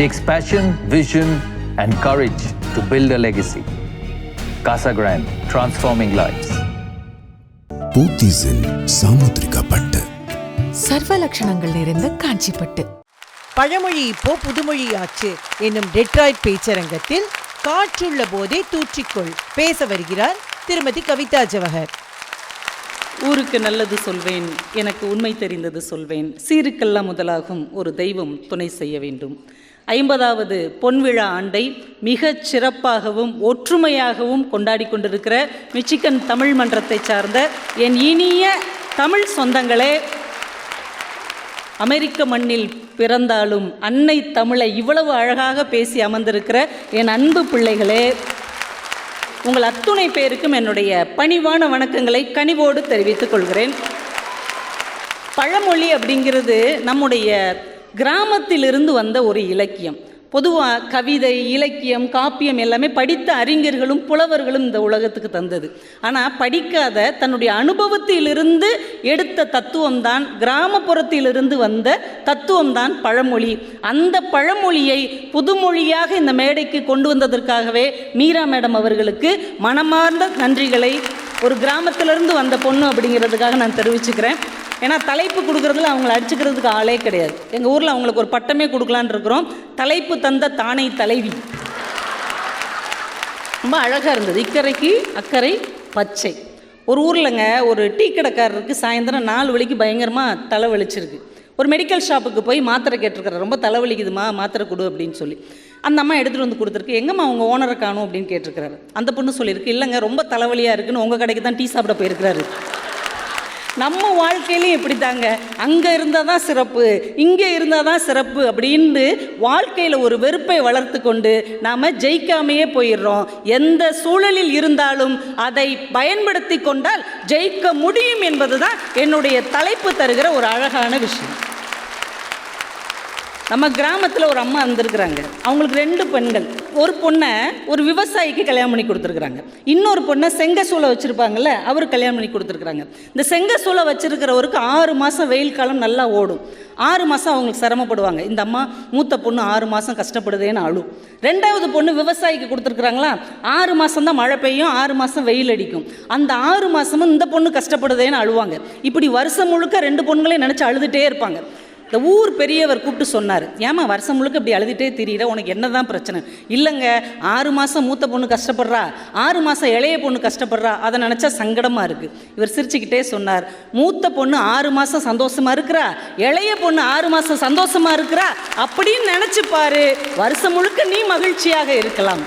Takes passion, vision, and courage to build a legacy. Casa Grande, transforming lives. பட்டு சர்வ லட்சணங்கள் நிறைந்த காஞ்சிப்பட்டு. பழமொழி இப்போ புதுமொழி ஆச்சு என்னும் டெட்ராய்ட் பேச்சரங்கத்தில் காற்றுள்ள போதே தூற்றிக்கொள் பேச வருகிறார் திருமதி கவிதா ஜவஹர். ஊருக்கு நல்லது சொல்வேன் எனக்கு உண்மை தெரிந்தது சொல்வேன். சீருக்கெல்லாம் முதலாகும் ஒரு தெய்வம் துணை செய்ய வேண்டும். ஐம்பதாவது பொன்விழா ஆண்டை மிகச் சிறப்பாகவும் ஒற்றுமையாகவும் கொண்டாடி கொண்டிருக்கிற மிச்சிகன் தமிழ் மன்றத்தை சார்ந்த என் இனிய தமிழ் சொந்தங்களே அமெரிக்க மண்ணில் பிறந்தாலும் அன்னை தமிழை இவ்வளவு அழகாக பேசி அமர்ந்திருக்கிற என் அன்பு பிள்ளைகளே உங்கள் அத்துணை பேருக்கும் என்னுடைய பணிவான வணக்கங்களை கனிவோடு தெரிவித்துக் கொள்கிறேன். பழமொழி அப்படிங்கிறது நம்முடைய கிராமத்திலிருந்து வந்த ஒரு இலக்கியம். பொதுவாக கவிதை இலக்கியம் காப்பியம் எல்லாமே படித்த அறிஞர்களும் புலவர்களும் இந்த உலகத்துக்கு தந்தது. ஆனால் படிக்காத தன்னுடைய அனுபவத்திலிருந்து எடுத்த தத்துவம்தான் கிராமப்புறத்திலிருந்து வந்த தத்துவம்தான் பழமொழி. அந்த பழமொழியை புதுமொழியாக இந்த மேடைக்கு கொண்டு வந்ததற்காகவே மீரா மேடம் அவர்களுக்கு மனமார்ந்த நன்றிகளை ஒரு கிராமத்திலிருந்து வந்த பொண்ணு அப்படிங்கிறதுக்காக நான் தெரிவிச்சுக்கிறேன். ஏன்னா தலைப்பு கொடுக்குறதுல அவங்கள அடிச்சுக்கிறதுக்கு ஆளே கிடையாது. எங்கள் ஊரில் அவங்களுக்கு ஒரு பட்டமே கொடுக்கலான் இருக்கிறோம். தலைப்பு தந்த தானை தலைவி. ரொம்ப அழகாக இருந்தது. இக்கரைக்கு அக்கறை பச்சை. ஒரு ஊர்லங்க ஒரு டீ கடைக்காரருக்கு சாயந்தரம் நாலு வலிக்கு பயங்கரமாக தலை வலிச்சிருக்கு ஒரு மெடிக்கல் ஷாப்புக்கு போய் மாத்திரை கேட்டிருக்காரு ரொம்ப தலைவலிக்குதுமா மாத்திரை கொடு அப்படின்னு சொல்லி. அந்த அம்மா எடுத்துகிட்டு வந்து கொடுத்துருக்கு. எங்கம்மா அவங்க ஓனரை காணும் அப்படின்னு கேட்டிருக்கிறாரு. அந்த பொண்ணு சொல்லியிருக்கு இல்லைங்க ரொம்ப தலைவலியாக இருக்குன்னு உங்கள் கடைக்கு தான் டீ சாப்பிட போயிருக்கிறாரு. நம்ம வாழ்க்கையிலையும் இப்படி தாங்க அங்கே இருந்தால் தான் சிறப்பு இங்கே இருந்தால் தான் சிறப்பு அப்படின்னு வாழ்க்கையில் ஒரு வெறுப்பை வளர்த்து கொண்டு நாம் ஜெயிக்காமையே போயிடுறோம். எந்த சூழலில் இருந்தாலும் அதை பயன்படுத்தி கொண்டால் ஜெயிக்க முடியும் என்பது தான் என்னுடைய தலைப்பு தருகிற ஒரு அழகான விஷயம். நம்ம கிராமத்தில் ஒரு அம்மா வந்திருக்கிறாங்க அவங்களுக்கு ரெண்டு பெண்கள். ஒரு பொண்ணை ஒரு விவசாயிக்கு கல்யாணம் பண்ணி கொடுத்துருக்குறாங்க. இன்னொரு பொண்ணை செங்கசூளை வச்சுருப்பாங்கல்ல அவர் கல்யாணம் பண்ணி கொடுத்துருக்குறாங்க. இந்த செங்கசூளை வச்சுருக்கிறவருக்கு ஆறு மாதம் வெயில் காலம் நல்லா ஓடும். ஆறு மாதம் அவங்களுக்கு சிரமப்படுவாங்க. இந்த அம்மா மூத்த பொண்ணு ஆறு மாதம் கஷ்டப்படுதேன்னு அழும். ரெண்டாவது பொண்ணு விவசாயிக்கு கொடுத்துருக்குறாங்களா ஆறு மாதம் தான் மழை பெய்யும் ஆறு மாதம் வெயில் அடிக்கும். அந்த ஆறு மாதமும் இந்த பொண்ணு கஷ்டப்படுதேன்னு அழுவாங்க. இப்படி வருஷம் முழுக்க ரெண்டு பொண்ணுங்களையும் நினச்சி அழுதுகிட்டே இருப்பாங்க. இந்த ஊர் பெரியவர் கூப்பிட்டு சொன்னார். ஏமா வருஷம் முழுக்க இப்படி அழுதுகிட்டே தெரியல உனக்கு என்ன தான் பிரச்சனை? இல்லைங்க ஆறு மாதம் மூத்த பொண்ணு கஷ்டப்படுறா. ஆறு மாதம் இளைய பொண்ணு கஷ்டப்படுறா. அதை நினச்சா சங்கடமாக இருக்குது இவர் சிரிச்சுக்கிட்டே சொன்னார். மூத்த பொண்ணு ஆறு மாதம் சந்தோஷமாக இருக்கிறா? இளைய பொண்ணு ஆறு மாதம் சந்தோஷமாக இருக்கிறா? அப்படின்னு நினச்சிப்பாரு வருஷம் முழுக்க நீ மகிழ்ச்சியாக இருக்கலாம்.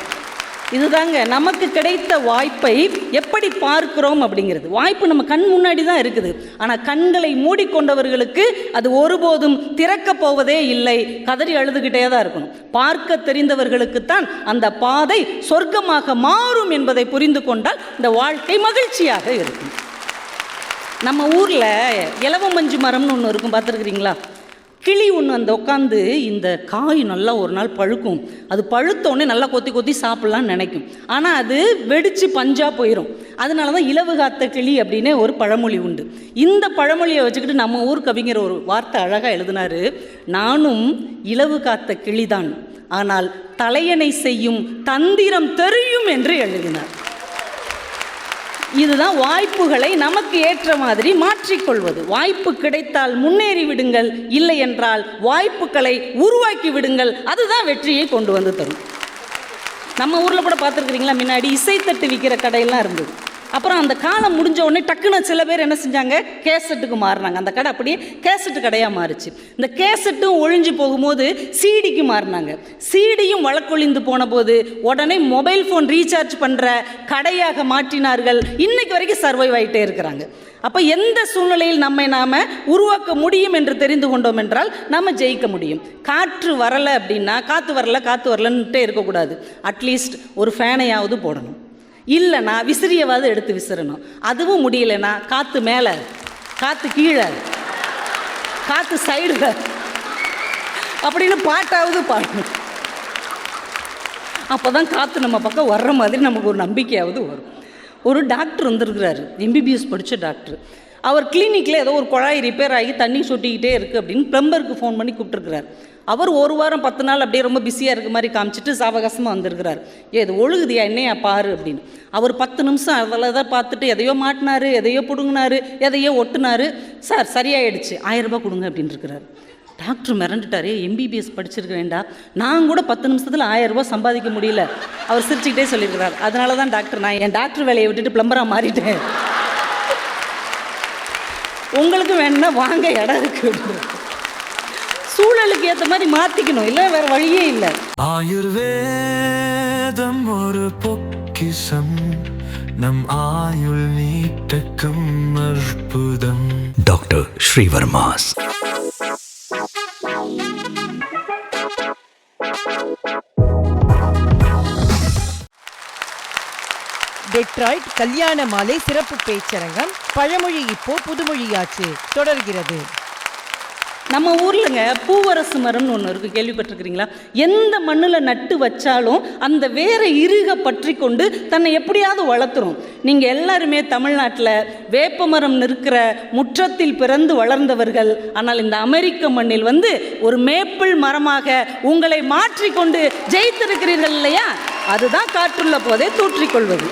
இதுதாங்க நமக்கு கிடைத்த வாய்ப்பை எப்படி பார்க்கிறோம் அப்படிங்கிறது. வாய்ப்பு நம்ம கண் முன்னாடி தான் இருக்குது. ஆனால் கண்களை மூடிக்கொண்டவர்களுக்கு அது ஒருபோதும் திறக்கப் போவதே இல்லை. கதறி அழுதுகிட்டே தான் இருக்கணும். பார்க்க தெரிந்தவர்களுக்குத்தான் அந்த பாதை சொர்க்கமாக மாறும் என்பதை புரிந்து கொண்டால் இந்த வாழ்க்கை மகிழ்ச்சியாக இருக்கும். நம்ம ஊரில் இலவ மஞ்சு மரம்னு ஒன்று இருக்கும் பார்த்துருக்குறீங்களா? கிளி ஒன்று அந்த உட்காந்து இந்த காய் நல்லா ஒரு நாள் பழுக்கும். அது பழுத்தோடனே நல்லா கொத்தி கொத்தி சாப்பிட்லான்னு நினைக்கும். ஆனால் அது வெடித்து பஞ்சாக போயிடும் அதனால தான் இலவு காத்த கிளி அப்படின்னு ஒரு பழமொழி உண்டு. இந்த பழமொழியை வச்சுக்கிட்டு நம்ம ஊர் கவிஞர் ஒரு வார்த்தை அழகாக எழுதினாரு. நானும் இலவு காத்த கிளிதான். ஆனால் தலையணை செய்யும் தந்திரம் தெரியும் என்று எழுதினார். இதுதான் வாய்ப்புகளை நமக்கு ஏற்ற மாதிரி மாற்றிக்கொள்வது. வாய்ப்பு கிடைத்தால் முன்னேறி விடுங்கள். இல்லை என்றால் வாய்ப்புகளை உருவாக்கி விடுங்கள். அதுதான் வெற்றியை கொண்டு வந்து தரும். நம்ம ஊரில் கூட பார்த்துருக்குறீங்களா? முன்னாடி இசைத்தட்டு விற்கிற கடையெல்லாம் இருந்தது. அப்புறம் அந்த காலம் முடிஞ்ச உடனே டக்குன்னு சில பேர் என்ன செஞ்சாங்க? கேசட்டுக்கு மாறினாங்க. அந்த கடை அப்படியே கேசட்டு கடையாக மாறுச்சு. இந்த கேசட்டும் ஒழிஞ்சு போகும்போது சீடிக்கு மாறினாங்க. சீடியும் வழக்கொழிந்து போன போது உடனே மொபைல் ஃபோன் ரீசார்ஜ் பண்ணுற கடையாக மாற்றினார்கள். இன்னைக்கு வரைக்கும் சர்வைவ் ஆகிட்டே இருக்கிறாங்க. அப்போ எந்த சூழ்நிலையில் நம்மை நாம் உருவாக்க முடியும் என்று தெரிந்து கொண்டோம் என்றால் நம்ம ஜெயிக்க முடியும். காற்று வரலை அப்படின்னா காற்று வரல காற்று வரலன்ட்டே இருக்கக்கூடாது. அட்லீஸ்ட் ஒரு ஃபேனையாவது போடணும். இல்லைனா விசிறியவாவது எடுத்து விசிறணும். அதுவும் முடியலனா காற்று மேலே. காற்று கீழே. காற்று சைடில் அப்படின்னு பாட்டாவது பாடணும். அப்போ தான் காற்று நம்ம பக்கம் வர்ற மாதிரி நமக்கு ஒரு நம்பிக்கையாவது வரும். ஒரு டாக்டர் வந்திருக்கிறாரு. எம்பிபிஎஸ் படித்த டாக்டர். அவர் கிளினிக்கில் ஏதோ ஒரு குழாய் ரிப்பேர் ஆகி தண்ணி சொட்டிக்கிட்டே இருக்குது அப்படின்னு ப்ளம்பருக்கு ஃபோன் பண்ணி கூப்பிட்டுருக்கிறார். அவர் ஒரு வாரம் பத்து நாள் அப்படியே ரொம்ப பிஸியாக இருக்க மாதிரி காமிச்சிட்டு சாவகாசமாக வந்திருக்கிறார். ஏ இது ஒழுகுதியா? என்னையா பாரு? அப்படின்னு. அவர் பத்து நிமிஷம் அதில் தான் பார்த்துட்டு எதையோ மாட்டினாரு எதையோ பிடுங்கினாரு எதையோ ஒட்டுனாரு. சார் சரியாயிடுச்சு. ஆயிரம் ரூபாய் கொடுங்க அப்படின்னு இருக்கிறார். டாக்டர் மிரண்டுட்டாரு. எம்பிபிஎஸ் படிச்சிருக்கிறேன்டா நான் கூட பத்து நிமிஷத்தில் ஆயிரம் ரூபாய் சம்பாதிக்க முடியல. அவர் சிரிச்சுக்கிட்டே சொல்லியிருக்கிறார். அதனால தான் டாக்டர் நான் என் டாக்டர் வேலையை விட்டுட்டு பிளம்பராக மாறிட்டேன். உங்களுக்கு வேணும்னா வாங்க இடம் இருக்குது சூழலுக்கு ஏற்ற மாதிரி மாற்றிக்கணும் இல்லை வேற வழியே இல்லை. ஆயுர்வேதம் ஒரு பொக்கிஷம். நம் ஆயுள் நீட்டக்கும் அற்புதம். டாக்டர் ஸ்ரீவர்மாஸ். டெட்ராய்ட் கல்யாண மாலை சிறப்பு பேச்சரங்கம் பழமொழி இப்போ புதுமொழியாச்சு தொடர்கிறது. நம்ம ஊர்லங்க பூவரசு மரம்னு ஒன்று இருக்குது கேள்விப்பட்டிருக்கிறீங்களா? எந்த மண்ணில் நட்டு வச்சாலும் அந்த வேரை இறுக பற்றி கொண்டு தன்னை எப்படியாவது வளர்த்துரும். நீங்கள் எல்லாருமே தமிழ்நாட்டில் வேப்ப மரம் நிற்கிற முற்றத்தில் பிறந்து வளர்ந்தவர்கள். ஆனால் இந்த அமெரிக்க மண்ணில் வந்து ஒரு மேப்பிள் மரமாக உங்களை மாற்றிக்கொண்டு ஜெயித்திருக்கிறீர்கள் இல்லையா? அதுதான் காற்றுள்ள போதே தூற்றிக்கொள்வது.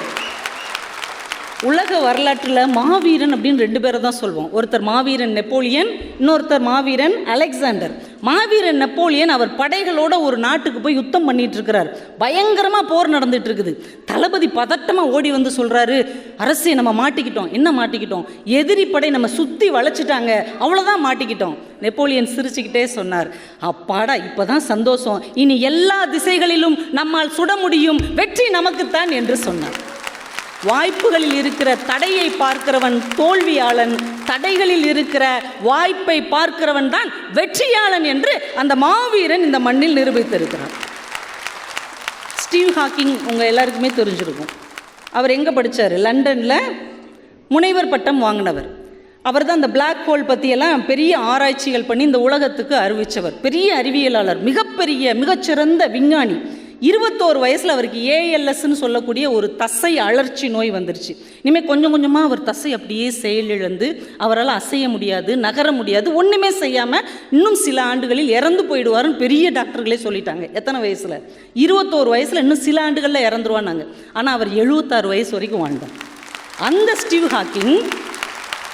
உலக வரலாற்றில் மாவீரன் அப்படின்னு ரெண்டு பேரை தான் சொல்வோம். ஒருத்தர் மாவீரன் நெப்போலியன் இன்னொருத்தர் மாவீரன் அலெக்சாண்டர். மாவீரன் நெப்போலியன் அவர் படைகளோட ஒரு நாட்டுக்கு போய் யுத்தம் பண்ணிட்டு இருக்கிறார். பயங்கரமாக போர் நடந்துட்டு இருக்குது. தளபதி பதட்டமாக ஓடி வந்து சொல்கிறாரு அரசே நம்ம மாட்டிக்கிட்டோம். என்ன மாட்டிக்கிட்டோம்? எதிரி படை நம்ம சுற்றி வளைச்சிட்டாங்க. அவ்வளோதான் மாட்டிக்கிட்டோம். நெப்போலியன் சிரிச்சுக்கிட்டே சொன்னார். அப்பாடா இப்போ தான் சந்தோஷம். இனி எல்லா திசைகளிலும் நம்மால் சுட முடியும். வெற்றி நமக்குத்தான் என்று சொன்னார். வாய்ப்புகளில் இருக்கிற தடையை பார்க்கிறவன் தோல்வியாளன் தடைகளில் இருக்கிற வாய்ப்பை பார்க்கிறவன் தான் வெற்றியாளன் என்று அந்த மாவீரன் இந்த மண்ணில் நிரூபித்திருக்கிறார். ஸ்டீவ் ஹாக்கிங் உங்கள் எல்லாருக்குமே தெரிஞ்சிருக்கும். அவர் எங்கே படித்தார் லண்டனில் முனைவர் பட்டம் வாங்கினவர். அவர் தான் அந்த பிளாக் ஹோல் பற்றியெல்லாம் பெரிய ஆராய்ச்சிகள் பண்ணி இந்த உலகத்துக்கு அறிவித்தவர் பெரிய அறிவியலாளர் மிகப்பெரிய மிகச்சிறந்த விஞ்ஞானி. இருபத்தோரு வயசில் அவருக்கு ஏஎல்எஸ்ன்னு சொல்லக்கூடிய ஒரு தசை அழற்சி நோய் வந்துருச்சு. இனிமேல் கொஞ்சம் கொஞ்சமாக அவர் தசை அப்படியே செயலிழந்து அவரால் அசைய முடியாது நகர முடியாது ஒன்றுமே செய்யாமல் இன்னும் சில ஆண்டுகளில் இறந்து போயிடுவாருன்னு பெரிய டாக்டர்களே சொல்லிட்டாங்க. எத்தனை வயசில்? இருபத்தோரு வயசில் இன்னும் சில ஆண்டுகளில் இறந்துருவானாங்க ஆனால் அவர் எழுபத்தாறு வயசு வரைக்கும் வாழ்ந்தார். அந்த ஸ்டீவ் ஹாக்கிங்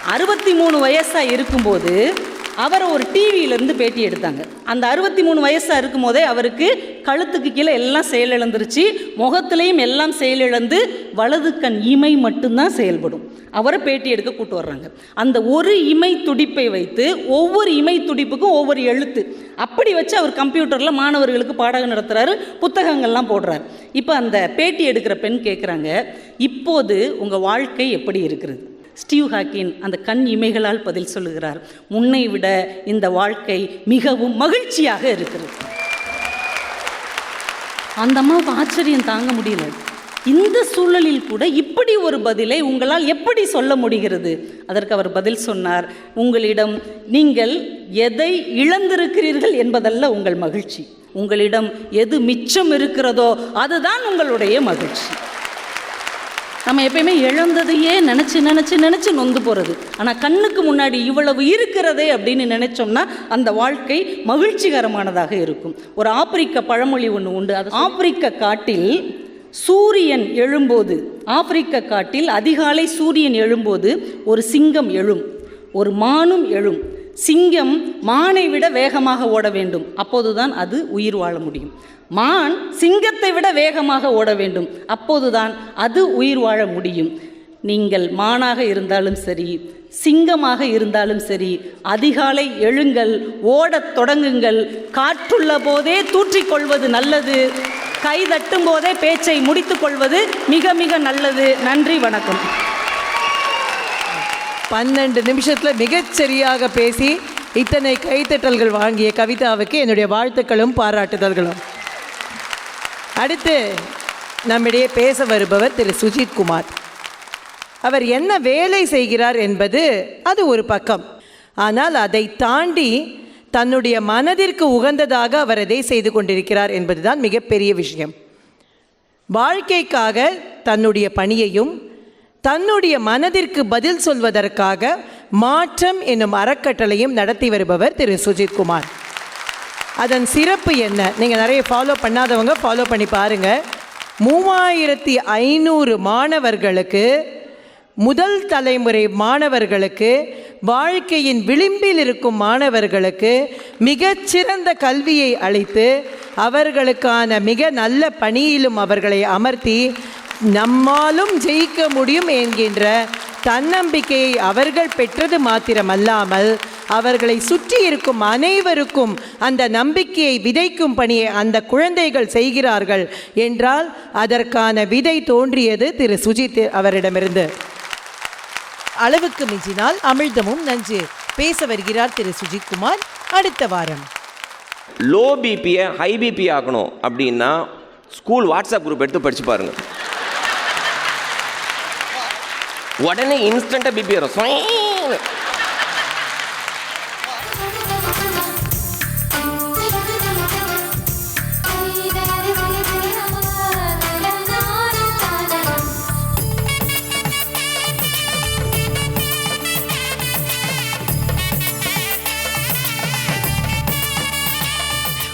அறுபத்தி மூணு வயசாக இருக்கும்போது அவரை ஒரு டிவியிலேருந்து பேட்டி எடுத்தாங்க. அந்த அறுபத்தி மூணு வயசாக இருக்கும்போதே அவருக்கு கழுத்துக்கு கீழே எல்லாம் செயலிழந்துருச்சு. முகத்துலேயும் எல்லாம் செயலிழந்து வலது கண் இமை மட்டும்தான் செயல்படும். அவரை பேட்டி எடுக்க கூட்டு வர்றாங்க. அந்த ஒரு இமை துடிப்பை வைத்து ஒவ்வொரு இமை துடிப்புக்கும் ஒவ்வொரு எழுத்து. அப்படி வச்சு அவர் கம்ப்யூட்டரில் மாணவர்களுக்கு பாடகம் நடத்துகிறாரு புத்தகங்கள்லாம் போடுறாரு. இப்போ அந்த பேட்டி எடுக்கிற பெண் கேட்குறாங்க இப்போது உங்கள் வாழ்க்கை எப்படி இருக்கிறது? ஸ்டீவ் ஹாக்கின் அந்த கண் இமைகளால் பதில் சொல்லுகிறார் முன்னை விட இந்த வாழ்க்கை மிகவும் மகிழ்ச்சியாக இருக்கிறது. அந்த அம்மாவுக்கு ஆச்சரியம் தாங்க முடியல. இந்த சூழலில் கூட இப்படி ஒரு பதிலை உங்களால் எப்படி சொல்ல முடிகிறது? அதற்கு அவர் பதில் சொன்னார் உங்களிடம் நீங்கள் எதை இழந்திருக்கிறீர்கள் என்பதல்ல உங்கள் மகிழ்ச்சி. உங்களிடம் எது மிச்சம் இருக்கிறதோ அதுதான் உங்களுடைய மகிழ்ச்சி. நம்ம எப்பயுமே இழந்ததையே நினச்சி நினச்சி நினச்சி நொந்து போகிறது ஆனால் கண்ணுக்கு முன்னாடி இவ்வளவு இருக்கிறதே அப்படின்னு நினச்சோம்னா அந்த வாழ்க்கை மகிழ்ச்சிகரமானதாக இருக்கும். ஒரு ஆப்பிரிக்க பழமொழி ஒன்று உண்டு. அது ஆப்பிரிக்க காட்டில் சூரியன் எழும்போது ஆப்பிரிக்க காட்டில் அதிகாலை சூரியன் எழும்போது ஒரு சிங்கம் எழும் ஒரு மானும் எழும். சிங்கம் மானை விட வேகமாக ஓட வேண்டும். அப்போதுதான் அது உயிர் வாழ முடியும். மான் சிங்கத்தை விட வேகமாக ஓட வேண்டும். அப்போதுதான் அது உயிர் வாழ முடியும். நீங்கள் மானாக இருந்தாலும் சரி சிங்கமாக இருந்தாலும் சரி அதிகாலை எழுங்கள் ஓடத் தொடங்குங்கள். காற்றுள்ள போதே தூற்றிக்கொள்வது நல்லது. கை தட்டும் போதே பேச்சை முடித்துக்கொள்வது மிக மிக நல்லது. நன்றி வணக்கம். பன்னெண்டு நிமிஷத்தில் மிகச்சரியாக பேசி இத்தனை கைத்தட்டல்கள் வாங்கிய கவிதாவுக்கு என்னுடைய வாழ்த்துக்களும் பாராட்டுதல்களும். அடுத்து நம்மிடையே பேச வருபவர் திரு சுஜித் குமார். அவர் என்ன வேலை செய்கிறார் என்பது அது ஒரு பக்கம். ஆனால் அதை தாண்டி தன்னுடைய மனதிற்கு உகந்ததாக அவர் அதை செய்து கொண்டிருக்கிறார் என்பதுதான் மிகப்பெரிய விஷயம். வாழ்க்கைக்காக தன்னுடைய பணியையும் தன்னுடைய மனதிற்கு பதில் சொல்வதற்காக மாற்றம் என்னும் அறக்கட்டளையும் நடத்தி வருபவர் திரு சுஜித் குமார். அதன் சிறப்பு என்ன? நீங்கள் நிறைய ஃபாலோ பண்ணாதவங்க ஃபாலோ பண்ணி பாருங்கள் மூவாயிரத்தி ஐநூறு மாணவர்களுக்கு முதல் தலைமுறை மாணவர்களுக்கு வாழ்க்கையின் விளிம்பில் இருக்கும் மாணவர்களுக்கு மிகச்சிறந்த கல்வியை அளித்து அவர்களுக்கான மிக நல்ல பணியிலும் அவர்களை அமர்த்தி நம்மாலும் ஜெயிக்க முடியும் என்கின்ற தன்னம்பிக்கையை அவர்கள் பெற்றது மாத்திரமல்லாமல் அவர்களை சுற்றி இருக்கும் அனைவருக்கும் அந்த நம்பிக்கையை விதைக்கும் பணியை அந்த குழந்தைகள் செய்கிறார்கள் என்றால் அதற்கான விதை தோன்றியது திரு சுஜித் அவரிடமிருந்து. அளவுக்கு மிஞ்சினால் அமிழ்தமும் நஞ்சு. பேச வருகிறார் திரு சுஜித் குமார் அடுத்த வாரம். லோ பிபியை ஹை பிபி ஆக்கணும் அப்படின்னா ஸ்கூல் வாட்ஸ்அப் குரூப் எடுத்து படிச்சு பாருங்கள் உடனே இன்ஸ்டண்ட்டாக பிபி வரும்.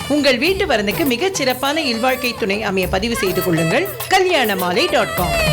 உங்கள் வீட்டு வரனுக்கு மிகச் சிறப்பான இல்வாழ்க்கை துணை அமைய பதிவு செய்து கொள்ளுங்கள். Kalyanamalai dot com